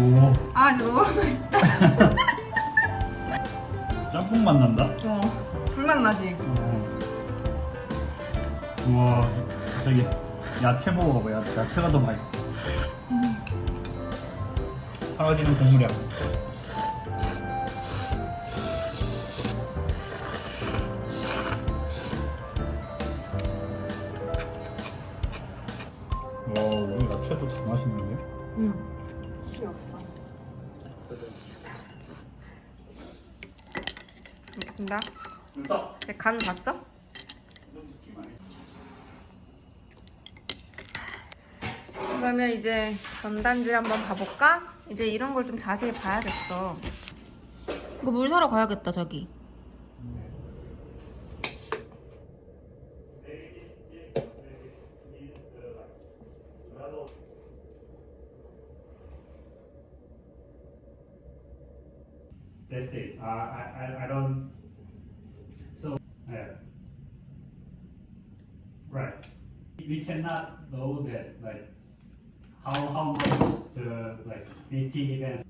오아 진짜 너무 맛있다. 짬뽕 맛 난다. 어 불맛 나지. 어. 우와 저기 야채 먹어봐 야채 야채가 더 맛있어. 사라지는 국물이야. 알겠습니다. 제간 봤어? 그러면 이제 전단지 한번 봐볼까? 이제 이런 걸 좀 자세히 봐야겠어. 이거 물 사러 가야겠다, 저기. That's it. Uh, I, I, I don't. We cannot know that, like, how, how much the, like, VT events.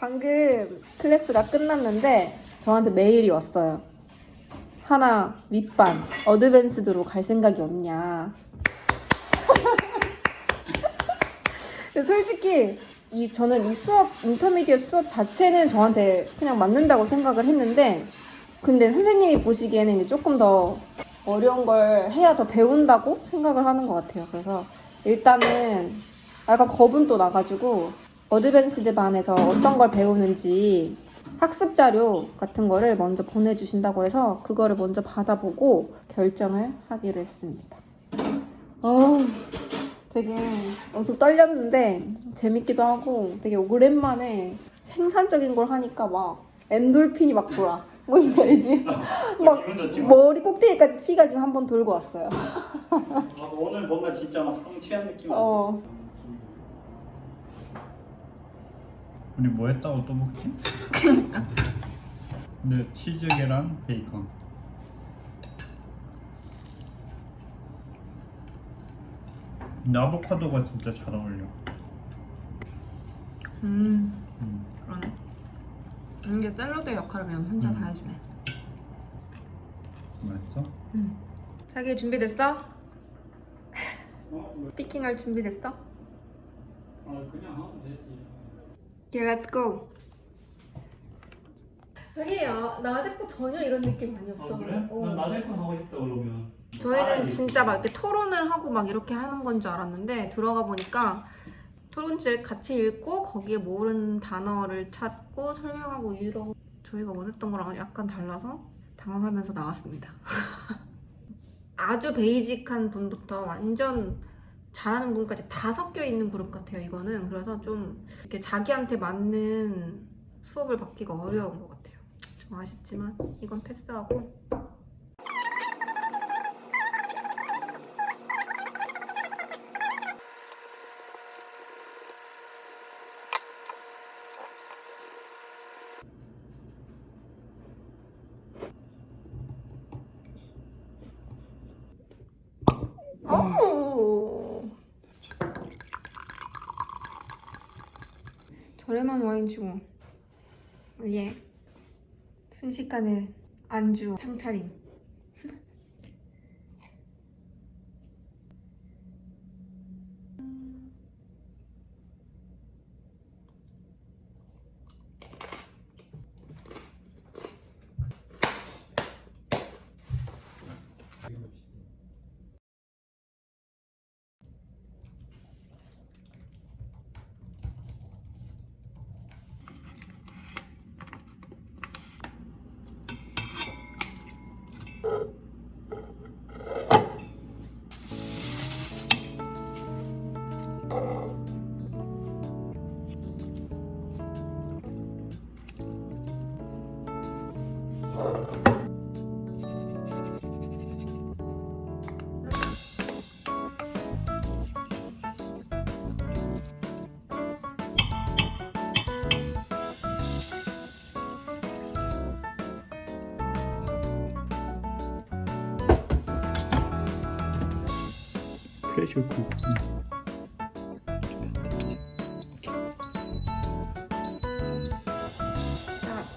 방금 클래스가 끝났는데 저한테 메일이 왔어요. 하나 윗반 어드밴스드로 갈 생각이 없냐. 솔직히 이 저는 이 수업 인터미디어 수업 자체는 저한테 그냥 맞는다고 생각을 했는데 근데 선생님이 보시기에는 이제 조금 더 어려운 걸 해야 더 배운다고 생각을 하는 것 같아요. 그래서 일단은 약간 겁은 또 나가지고 어드밴스드 반에서 어떤 걸 배우는지 학습 자료 같은 거를 먼저 보내주신다고 해서 그거를 먼저 받아보고 결정을 하기로 했습니다. 어우, 되게 엄청 떨렸는데 재밌기도 하고 되게 오랜만에 생산적인 걸 하니까 막 엔돌핀이 막 돌아. 뭔지 알지? 막 기분 좋지 마. 머리 꼭대기까지 피가 지금 한 번 돌고 왔어요. 아, 오늘 뭔가 진짜 막 성취한 느낌. 어. 우리 뭐 했다고 또 먹지? 근데 치즈 계란 베이컨. 근데 아보카도가 진짜 잘 어울려. 음, 음. 그러네. 이게 샐러드 역할을 그냥 혼자 음. 다 해주네. 맛있어? 음. 자기 준비됐어? 어, 피킹할 준비됐어? 아 그냥 하면 되지. 오케이, 렛츠 고. 자기야, 낮에 거 전혀 이런 느낌 아니었어. 어. 낮에 건 하고 싶다 그러면. 저희는 진짜 막 이렇게 토론을 하고 막 이렇게 하는 건 줄 알았는데 들어가 보니까 토론지를 같이 읽고 거기에 모르는 단어를 찾고 설명하고 이런 저희가 원했던 거랑 약간 달라서 당황하면서 나왔습니다. 아주 베이직한 분부터 완전 잘하는 분까지 다 섞여 있는 그룹 같아요. 이거는 그래서 좀 이렇게 자기한테 맞는 수업을 받기가 어려운 것 같아요. 좀 아쉽지만 이건 패스하고 오. 저렴한 와인 주고 예. 순식간에 안주 상차림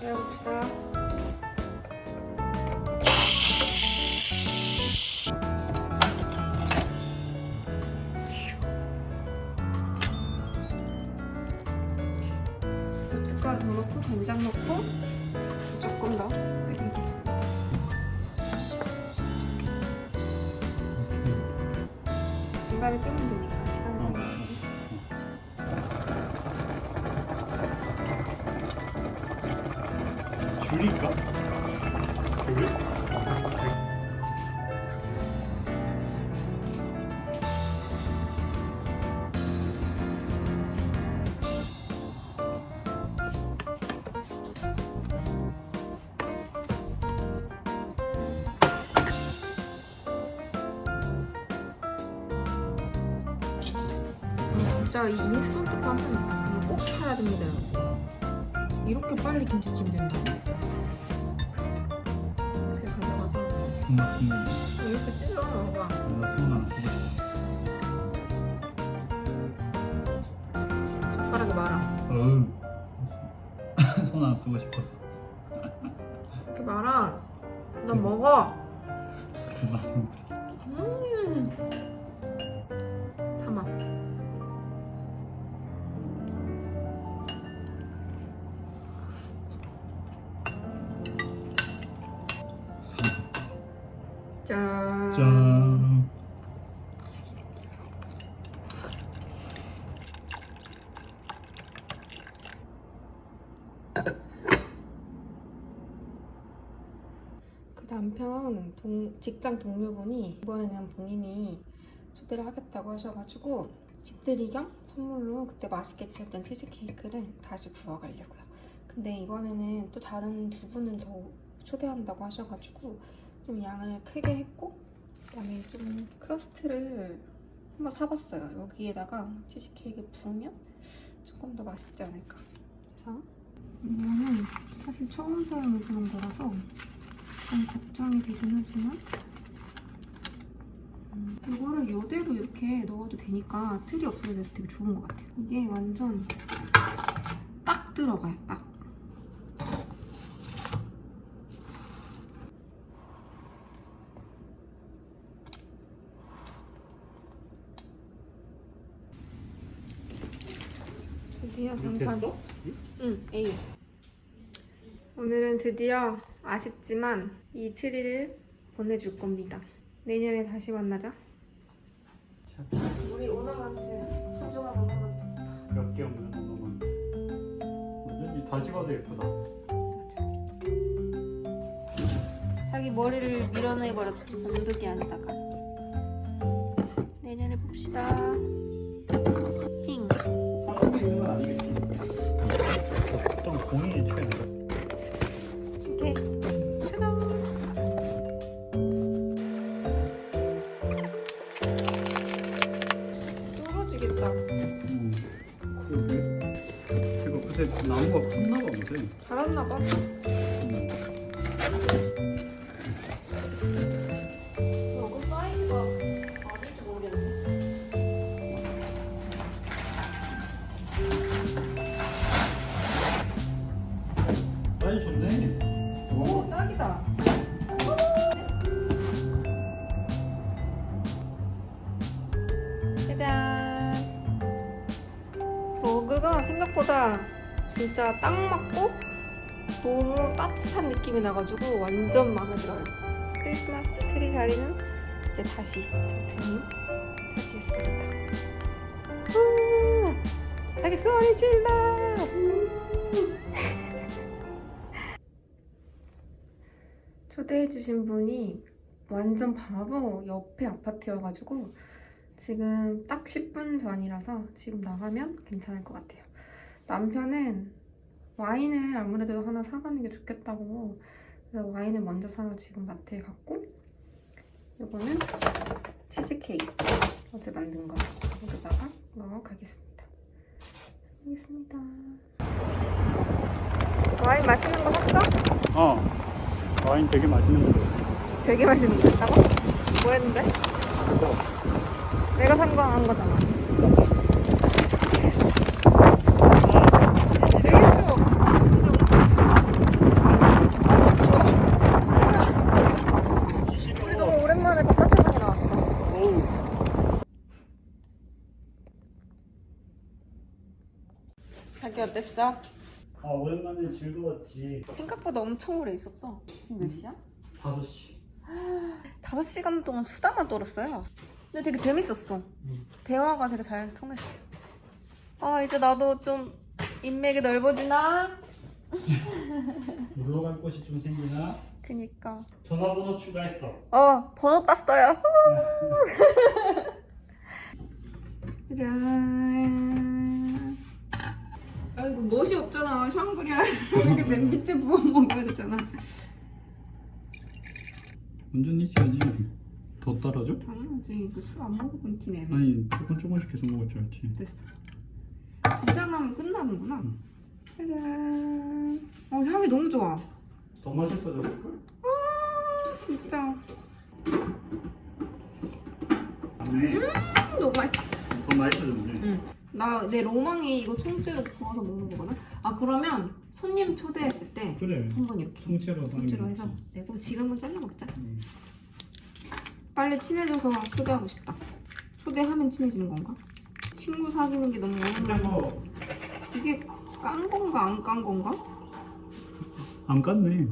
열어봅시다. 고춧가루 더 넣고 된장 넣고 조금 더 중간에 끄면 되니까 시간을 어. 상관없지. 줄일까? 진짜 이 인스턴트 팥은 꼭 사야 됩니다. 이렇게 빨리 김치찜 된다. 이렇게 가져가서 음, 이렇게 찢어 먹어봐. 내가 손안 쓰고 젓가락에 말아. 어우. 손안 쓰고 싶어서. 이렇게 말아. 난 먹어. 그만 좀. 음. 삼아. 남편 동, 직장 동료분이 이번에는 본인이 초대를 하겠다고 하셔가지고 집들이 겸 선물로 그때 맛있게 드셨던 치즈케이크를 다시 구워가려고요. 근데 이번에는 또 다른 두 분은 더 초대한다고 하셔가지고 좀 양을 크게 했고 그다음에 좀 크러스트를 한번 사봤어요. 여기에다가 치즈케이크 부으면 조금 더 맛있지 않을까. 그래서 이거는 사실 처음 사용해 보는 거라서 좀 걱정이 되긴 하지만 음, 이거를 이대로 이렇게 넣어도 되니까 틀이 없어져서 되게 좋은 것 같아요. 이게 완전 딱 들어가요, 딱. 드디어 장판. 응, A. 오늘은 드디어 아쉽지만 이 트리를 보내줄 겁니다. 내년에 다시 만나자. 우리 오너마트, 소중한 오너마트. 몇개 없는 거만. 완전히 다시 봐도 예쁘다. 자기 머리를 밀어내버렸지, 본독이 안다가. 내년에 봅시다. 핑. 한국에 있는 건 아니겠지. 좀 본인이 최대. 오케이. 짜잔. 뚫어지겠다. 음. 그러게. 제가 그새 나무가 컸나 봐, 그새. 잘했나봐. 음. 생각보다 진짜 딱 맞고 너무 따뜻한 느낌이 나가지고 완전 마음에 들어요. 크리스마스 트리 자리는 이제 다시 버튼이 다시 했습니다. 후! 자기 소리 질러! 초대해주신 분이 완전 바로 옆에 아파트여가지고 지금 딱 10분 전이라서 지금 나가면 괜찮을 것 같아요. 남편은 와인을 아무래도 하나 사가는 게 좋겠다고 그래서 와인을 먼저 사러 지금 마트에 갔고 이거는 치즈케이크 어제 만든 거 여기다가 넣어 가겠습니다. 알겠습니다. 와인 맛있는 거 샀어? 어. 와인 되게 맛있는 거. 되게 맛있는 거 샀다고? 뭐 했는데? 그거 내가 산 거 한 거잖아. 되게 추워. 우리 너무 오랜만에 바깥 세상에 나왔어. 어땠어? 아 오랜만에 즐거웠지. 생각보다 엄청 오래 있었어. 지금 몇 시야? 5시. 5시간 동안 수다만 떨었어요. 근데 되게 재밌었어. 음. 대화가 되게 잘 통했어. 아, 이제 나도 좀 인맥이 넓어지나? 놀러 갈 곳이 좀 생기나? 그니까. 전화번호 추가했어. 어, 번호 땄어요. 짠. 아, 이거 멋이 없잖아. 샹그리아. 이렇게 냄비째 부어 먹어야 되잖아. 완전 이지하지. 더 따라줘? 당연하지. 그술안 먹어본 티네. 아니 조금 조금씩 해서 먹을 줄 알지. 됐어. 두 잔 하면 끝나는구나. 응. 짜잔. 어, 향이 너무 좋아. 더 맛있어졌을걸? 아, 진짜. 네. 음, 너무 맛있다. 더 맛있어졌네. 응. 나, 내 로망이 이거 통째로 구워서 먹는 거거든? 아, 그러면 손님 초대했을 때 그래. 한번 이렇게 통째로 통째로 해서 거지. 내고 지금은 잘라 먹자. 응. 빨리 친해져서 초대하고 싶다. 초대하면 친해지는 건가? 친구 사귀는 게 너무 근데 어렵나? 뭐 이게 깐 건가 안 깐 건가? 안 깠네.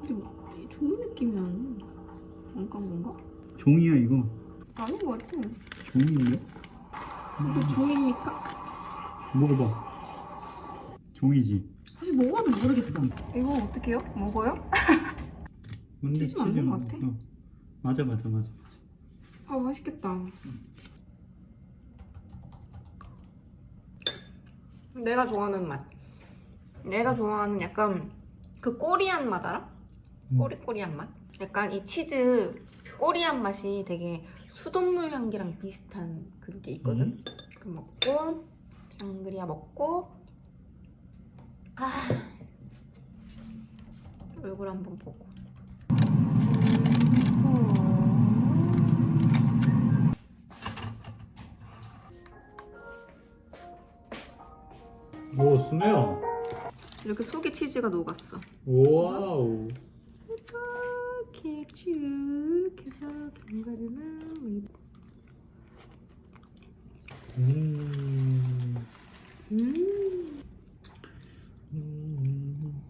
근데 뭐, 이 종이 느낌이 안, 안깐 건가? 종이야 이거. 아닌 것 같아. 종이인 데? 근데 종입니까? 먹어봐. 종이지. 사실 먹어도 모르겠어. 이거 어떻게 해요? 먹어요? 근데 치즈 맞는 것 치즈는- 같아. 어. 맞아 맞아 맞아. 아 맛있겠다. 내가 좋아하는 맛. 내가 좋아하는 약간 그 꼬리한 맛 알아? 음. 꼬리꼬리한 맛? 약간 이 치즈 꼬리한 맛이 되게 수돗물 향기랑 비슷한 그게 있거든. 음. 그 먹고 샹그리아 먹고 아 얼굴 한번 보고. 오 스네요. 이렇게 속에 치즈가 녹았어. 와우. 이렇게 쭉 해서 견과류는 음. 음. 음.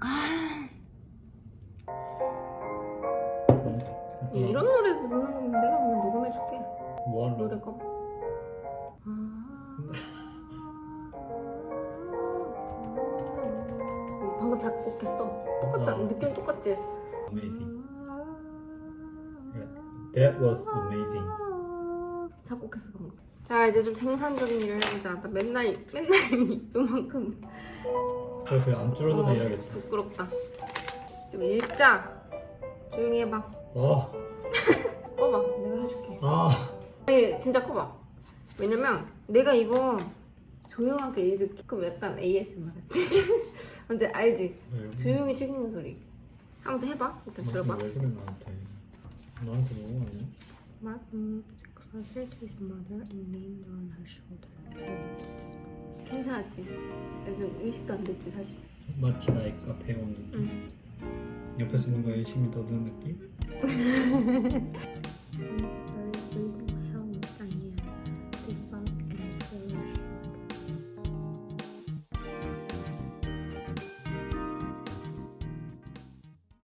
아 어? 이런 노래 듣는 거면 내가 그냥 녹음해 줄게. 뭐 하려고? 노래 꺼. 아. 방금 작곡했어. 똑같지? 어. 느낌 똑같지? Amazing. That was amazing. 작곡했어 방금. 자 이제 좀 생산적인 일을 해보자. 나 맨날 맨날 이만큼 그래서 안 줄어드나 어, 해야겠다. 부끄럽다. 좀 읽자. 조용히 해봐. 아, 꺼봐. 내가 해줄게. 아. 아니 진짜 커봐. 왜냐면 내가 이거 조용하게 읽을게. 그럼 약간 ASMR 같지? 근데 알지? 조용히 책 읽는 소리. 한번 더 해봐. 일단 들어봐. 왜 그래 나한테? 나한테 너무 아니야? Martin was closer to his mother and leaned on her shoulder. 괜찮았지? 약간 의식도 안 됐지 사실. 마치 나의 카페에 온 느낌? 응. 옆에서 누가 열심히 더드는 느낌? 음,